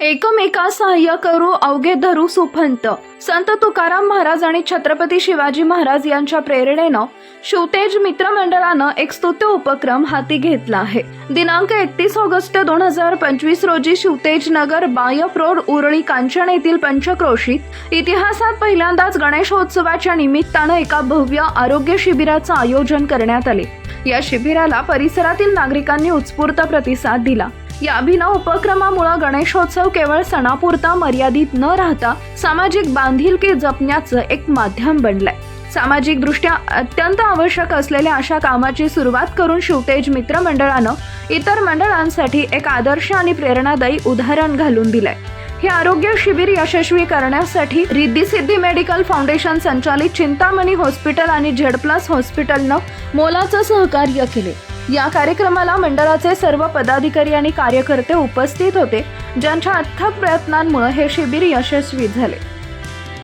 एकमेका सहाय्य करू अवघे धरू सुफंत. संत तुकाराम महाराज आणि छत्रपती शिवाजी महाराज यांच्या प्रेरणेनं शिवतेज मित्र मंडळानं एक स्तुत्य उपक्रम हाती घेतला आहे. दिनांक एकतीस ऑगस्ट दोन हजार पंचवीस रोजी शिवतेज नगर बायप रोड उरळी कांचन येथील पंचक्रोशीत इतिहासात पहिल्यांदाच गणेशोत्सवाच्या निमित्तानं एका भव्य आरोग्य शिबिराचं आयोजन करण्यात आले. या शिबिराला परिसरातील नागरिकांनी उत्स्फूर्त प्रतिसाद दिला. या अभिनव उपक्रमामुळे गणेशोत्सव केवळ सणापुरता मर्यादित न राहता सामाजिक बांधिलकी जपण्याचं एक माध्यम बनलंय. सामाजिक दृष्ट्या अत्यंत आवश्यक असलेल्या अशा कामाची सुरुवात करून शिवतेज मित्रमंडळानं इतर मंडळांसाठी एक आदर्श आणि प्रेरणादायी उदाहरण घालून दिलंय. हे आरोग्य शिबिर यशस्वी करण्यासाठी रिद्धीसिद्धी मेडिकल फाउंडेशन संचालित चिंतामणी हॉस्पिटल आणि झेड प्लस हॉस्पिटलनं मोलाचं सहकार्य केले. या कार्यक्रमाला मंडळाचे सर्व पदाधिकारी आणि कार्यकर्ते उपस्थित होते. ज्यांच्या अथक प्रयत्नांमुळे हे शिबिर यशस्वी झाले.